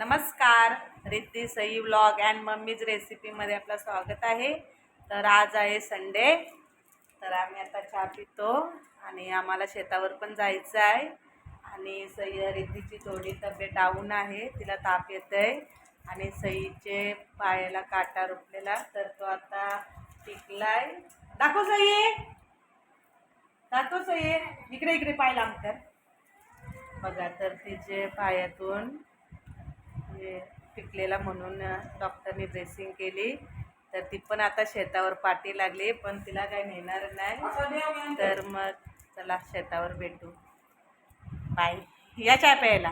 नमस्कार Riddhi Sai vlog and mummy's रेसिपीमध्ये आपलं स्वागत आहे. तर आज आहे संडे तर आम्ही आता चहा पितो आणि आम्हाला शेतावर पण जायचं आहे. आणि सई रिद्धीची थोडी तब्येत डाऊन आहे तिला ताप येत आहे आणि सईचे पायाला काटा रुपलेला तर तो आता टिकला आहे दाखव सई. दाखव सई. इकडे इकडे पाय लांब कर. बघा तर तिचे पायातून हे पिकलेला म्हणून डॉक्टरने ड्रेसिंग केली. तर ती पण आता शेतावर पाठी लागली पण तिला काही नेणार नाही. तर मग चला शेतावर भेटू. बाय. या चाय प्यायला.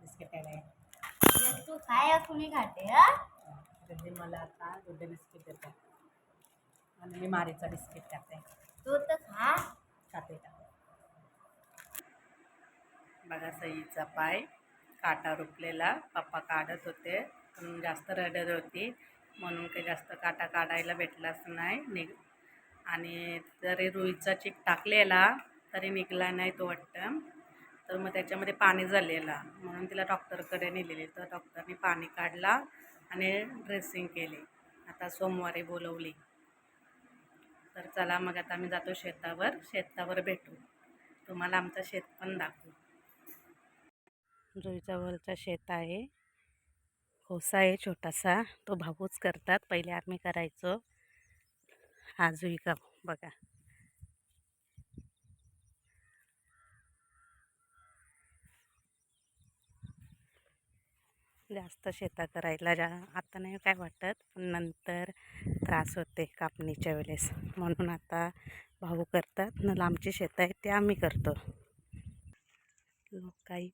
बिस्किट प्यायला या. तू काय कुणी खाते हा? म्हणजे मला आता बिस्किट देतात आणि मी मारीचा बिस्किट खाते. तू तर खा. खाते का? बघा सईचा पाय. काटा रुपलेला. पप्पा काढत होते. पण जास्त रडत होती. म्हणून काही जास्त काटा काढायला भेटलाच नाही. निघ आणि जरी रुईचा चिक टाकलेला तरी निघला नाही तो वाटतं. तर मग त्याच्यामध्ये पाणी झालेला. म्हणून तिला डॉक्टरकडे नेलेली. तर डॉक्टरने पाणी काढला आणि ड्रेसिंग केली. आता सोमवारी बोलवली. तर चला मग आता आम्ही जातो शेतावर. शेतावर भेटू. तुम्हाला आमचं शेत पण दाखवू. जुईजवळचा शेत आहे. कोसा आहे छोटासा. तो भाऊच करतात. पहिले आम्ही करायचो. हा जुई का बघा. जास्त शेता करायला जा आता नाही काय वाटत पण नंतर त्रास होते कापणीच्या वेळेस. म्हणून आता भाऊ करतात. न लांबची शेतं आहेत ते आम्ही करतो. लोक काही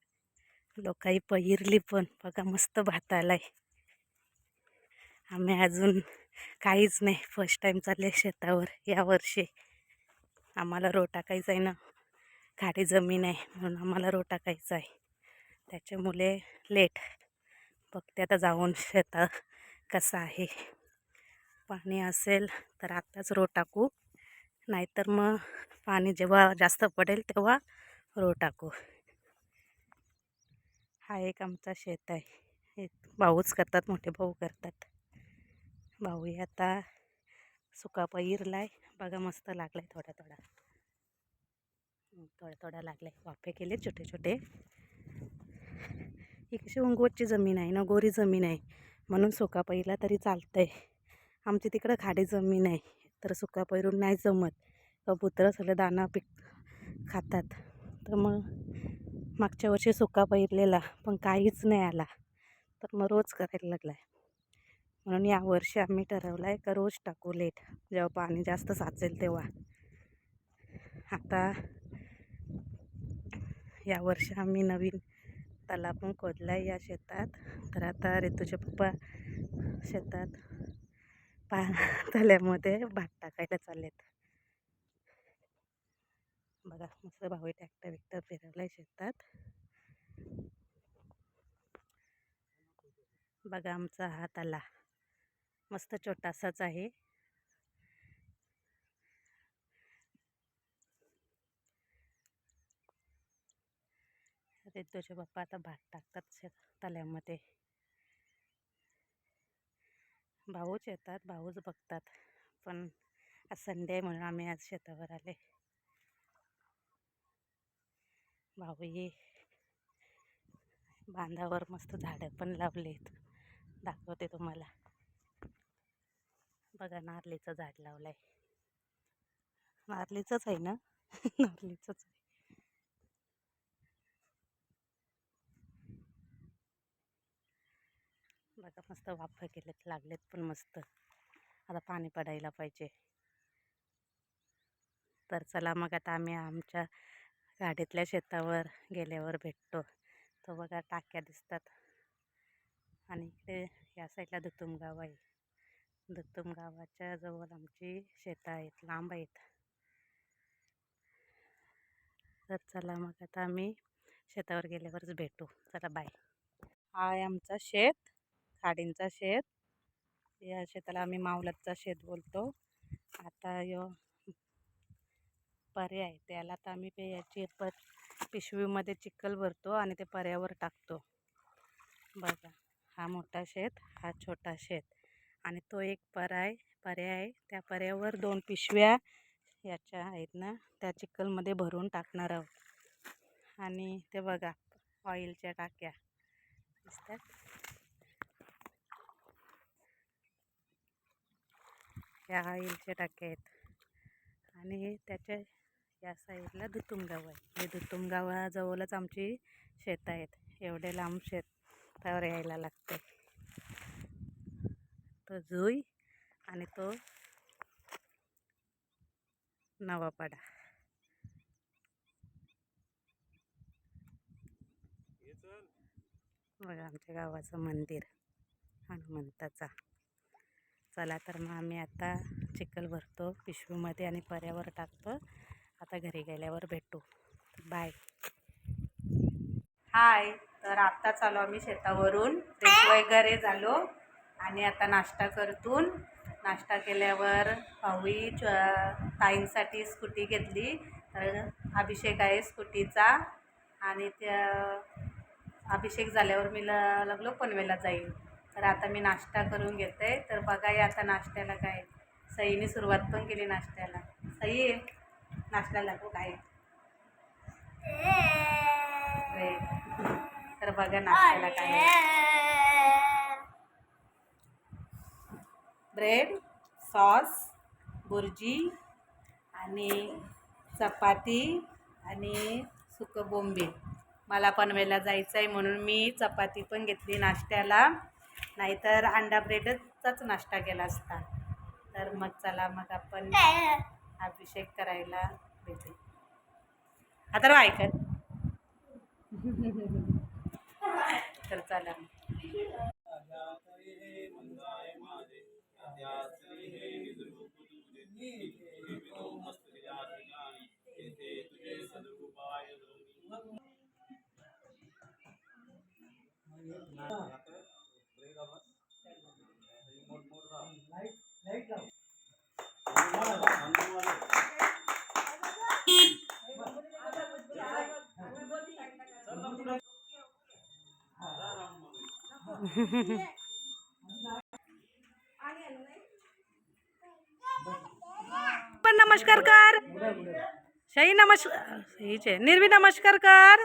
लोकाई पहिरली पण. बघा मस्त भात आलाय. आम्ही अजून काहीच नाही. फर्स्ट टाईम चालले शेतावर यावर्षी आम्हाला रो टाकायचा आहे ना. खाडी जमीन आहे म्हणून आम्हाला रो टाकायचा आहे त्याच्यामुळे लेट बघते आता जाऊन शेता कसं आहे. पाणी असेल तर आत्ताच रो टाकू नाहीतर मग पाणी जेव्हा जास्त पडेल तेव्हा रो टाकू हा एक आमचा शेत आहे. भाऊच करतात मोठे भाऊ करतात. भाऊही आता सुका पहिरलाय बघा मस्त लागलाय थोडा थोडा. हं, थोडा थोडा लागलाय. वाफे केले छोटे छोटे. ही कशी उंगवटची जमीन आहे ना गोरी जमीन आहे. म्हणून सुका पहिला तरी चालतंय. आमची तिकडं खाडी जमीन आहे. तर सुका पहिरून नाही जमत. कबुतर सगळं दाना पिक खातात. तर मग मागच्या वर्षी सुका पहिरलेला पण काहीच नाही आला. तर मग रोज करायला लागला आहे म्हणून यावर्षी आम्ही ठरवलं आहे का रोज टाकू लेट. जेव्हा पाणी जास्त साचेल तेव्हा. आता यावर्षी आम्ही नवीन तलाव पण खोदला आहे या शेतात. तर आता ऋतूचे पप्पा शेतात पा तल्यामध्ये भात टाकायला चाललेत. बघा मस्त भाऊ ट्रॅक्टर विक्टर फिरवलं आहे शेतात. बघा आमचा हा तला मस्त छोटासाच आहे. तुझे पप्पा आता भात टाकतात शेत तल्यामध्ये भाऊच येतात भाऊच बघतात. पण आज संडे म्हणून आम्ही आज शेतावर आले. भाऊ बांधावर मस्त झाडं पण लावलेत. दाखवते तुम्हाला. बघा नारलीचं झाड लावलंय. नारलीचंच आहे ना? नारलीचंच आहे. बघा मस्त वाफं केलेत लागलेत पण मस्त. आता पाणी पडायला पाहिजे. तर चला मग आता आम्ही आमच्या गाडीतल्या शेतावर गेल्यावर भेटतो. तो बघा टाक्या दिसतात. आणि इकडे या साईडला दुतुम गाव आहे. दुतुम गावाच्या जवळ आमची शेतं आहेत लांब आहेत. तर चला मग आता आम्ही शेतावर गेल्यावरच भेटू. चला बाय हा आहे आमचा शेत खाडींचा शेत. या शेताला आम्ही मावलतचा शेत बोलतो. आता यो पर्याय आहे. त्याला तर आम्ही पे याची प पिशवीमध्ये चिखल भरतो आणि ते पर्यावर टाकतो. बघा हा मोठा शेत हा छोटा शेत. आणि तो एक परा आहे पर्याय आहे. त्या पर्यावर दोन पिशव्या याच्या आहेत ना त्या चिखलमध्ये भरून टाकणार आहोत. आणि ते बघा ऑइलच्या टाक्या. दिसतात? ह्या ऑइलच्या टाक्या आहेत. आणि त्याच्या या साईडला दुतुमगाव आहे. हे दुतुमगावाजवळच आमची शेतं आहेत. एवढे लांब शेतावर यायला लागते. तो जुई आणि तो नवापाडा. बघा आमच्या गावाचं मंदिर हनुमंताचा. चला तर मग आम्ही आता चिखल भरतो पिशवीमध्ये आणि पर्यावर टाकतो. आता घरी गेल्यावर भेटू. बाय. हाय तर आत्ताच आलो आम्ही शेतावरून. फ्रेश वगैरे झालो. आणि आता नाश्ता करतून नाश्ता केल्यावर भाऊई च- ताईंसाठी स्कूटी घेतली. तर अभिषेक आहे स्कूटीचा. आणि त्या अभिषेक झाल्यावर मी ल लागलो पनवेला जाईल तर आता मी नाश्ता करून घेते. तर बघा आता नाश्त्याला काय. सईने सुरुवात पण केली नाश्त्याला. सई. नाश्त्याला लागू काय? ब्रेड तर बघा नाश्त्याला काय ब्रेड सॉस बुर्जी आणि चपाती आणि सुकं बोंबील मला पनवेला जायचं आहे म्हणून मी चपाती पण घेतली नाश्त्याला. नाहीतर अंडा ब्रेडचाच नाश्ता केला असता. तर मग चला मग आपण अभिषेक करायला देते आता ऐकत तर चला. पण नमस्कार कर शाही नमस्कार सहीचे निर्वी नमस्कार कर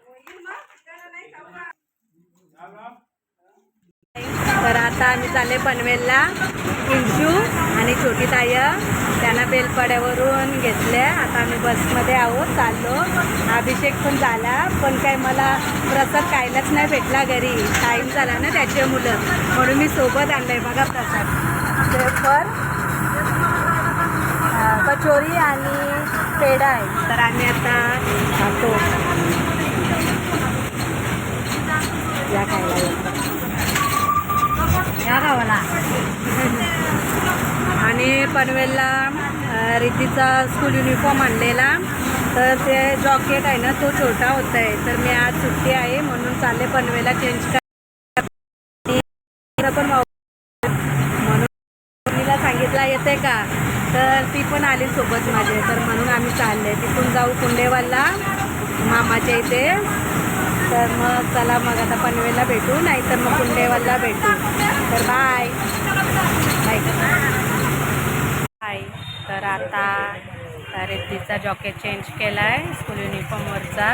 तर आता आम्ही चालले पनवेलला. इंशू आणि छोटी ताय त्यांना बेलपाड्यावरून घेतल्या आता आम्ही बसमध्ये आहोत चाललो. अभिषेक पण झाला पण काय मला प्रसाद खायलाच नाही भेटला घरी. टाईम झाला ना त्याचे मुलं. म्हणून मी सोबत आणलंय बघा प्रसाद. पेपर कचोरी आणि पेढा आहे. तर आम्ही आता खातो. या खायला या गावाला. आणि पनवेलला रितीचा स्कूल युनिफॉर्म आणलेला. तर ते जॉकेट आहे ना तो छोटा होत आहे तर मी आज सुट्टी आहे म्हणून चालले पनवेला चेंज कर पण म्हणून मम्मीला सांगितलं येते का? तर ती पण आली सोबत माझे. तर म्हणून आम्ही चालले. तिथून जाऊ कुंडेवालला मामाच्या इथे. तर मग चला मग आता पनवेलला भेटू नाहीतर मग कुंडेवालला भेटू. तर बाय बाय बाय तर आता रेतीचा जॉकेट चेंज केला आहे स्कूल युनिफॉर्मवरचा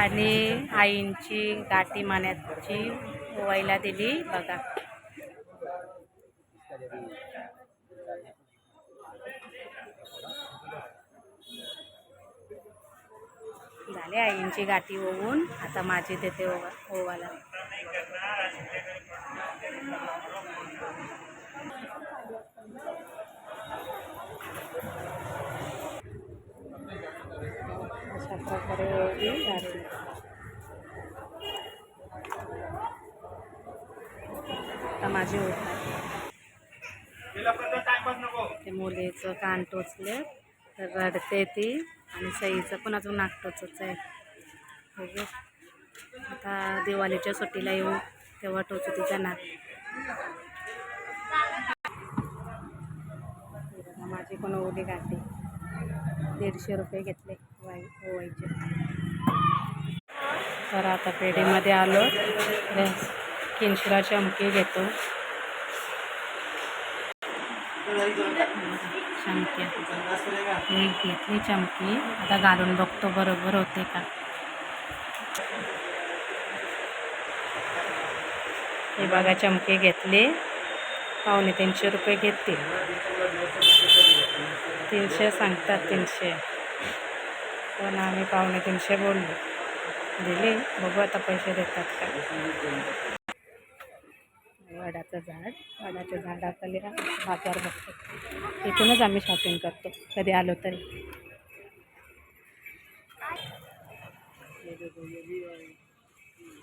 आणि आईंची गाठी मान्याची ओवायला दिली बघा. झाले आईंची गाठी ओवून. आता माझी देते ओवा ओवाला. अशा प्रकारे झालेली. आता माझी ते मुलीचं कान टोचले तर रडते ती आणि सईचं पण अजून नाक आहे. ओके आता दिवाळीच्या सुट्टीला येऊ तेव्हा टोचू तिचा नाक माझी पण ओली काढली दीडशे रुपये घेतले वाई ओवायचे तर आता पेढीमध्ये आलो. किंचरा चमकी घेतो. चमकी. एक घेतली चमकी. आता घालून बघतो बरोबर होते का? हे बघा चमकी घेतली. पावणे तीनशे रुपये घेतील. तीनशे सांगतात तीनशे. पण आम्ही पावणे तीनशे बोललो. दिले. बघू आता पैसे देतात का? वडाचं झाड. वडाच्या झाडाखाली बाजार बघतो. इथूनच आम्ही शॉपिंग करतो. कधी आलो तरी.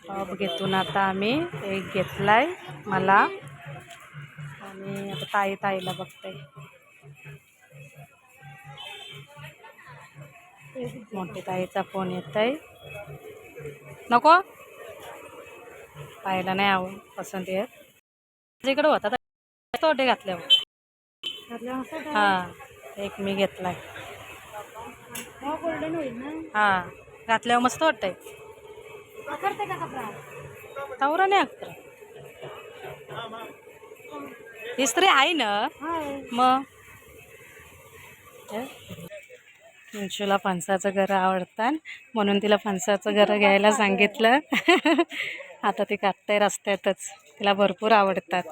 टॉप घेतून आता आम्ही एक घेतलाय मला. आणि आता ताई ताईला बघते मोठी ताईचा फोन येत आहे नको? ताईला नाही आव पसंत येत. इकडे होता. तोटे घातल्यावर. हा एक मी घेतलाय. गोल्डन होईल ना? हा घातल्यावर मस्त वाटतंय. कपडा? तावरा नाही इस्त्री आहे ना? मग? मिंशूला फणसाचं घरं आवडतात म्हणून तिला फणसाचं घरं घ्यायला सांगितलं. आता ती कापते रस्त्यातच. तिला भरपूर आवडतात.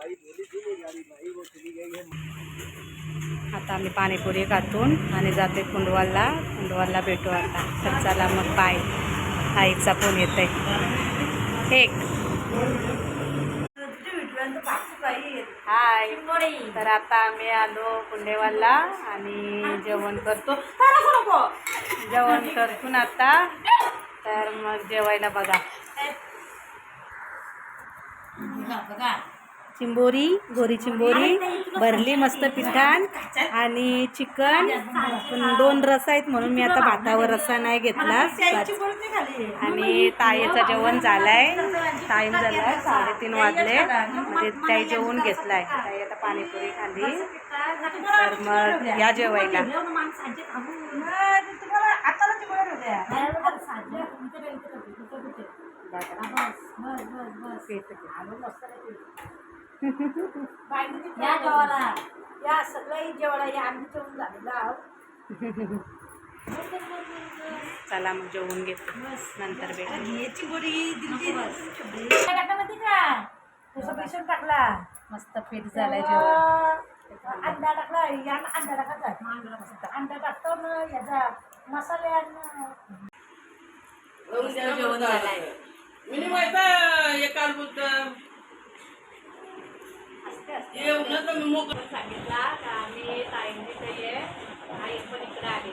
आता आम्ही पाणीपुरी खातून आणि जाते कुंडवालला. कुंडवालला भेटू आता. तर चला मग बाय आईचा फोन येते एक. हाय. तर आता आम्ही आलो कुंडेवालला आणि जेवण करतो. जेवण करतून आता. तर मग जेवायला बघा. चिंबोरी गोरी चिंबोरी भरली मस्त पिठान आणि चिकन. पण दोन रसा आहेत म्हणून मी आता भातावर रसा नाही घेतला. आणि ताईचं जेवण झालंय. टाईम झालाय साडेतीन वाजले. म्हणजे ताई जेवण घेतलाय. ताई आता पाणीपुरी खाल्ली तर मग या जेवायला. या जेवायला. या सगळ्या जेवायला या आम्ही जेवण झालेलं आहोत. चला मग जेवून घेतो. नंतर माहिती का? बेसन टाकला. मस्त पीठ झालंय जेवण. अंडा टाकला. या अंडा टाकायचा अंडा टाकतो ना याचा मसाले आणि जेवण झालंय सांगितला का आम्ही ताईंची काही आहे आई पण इकडे आली.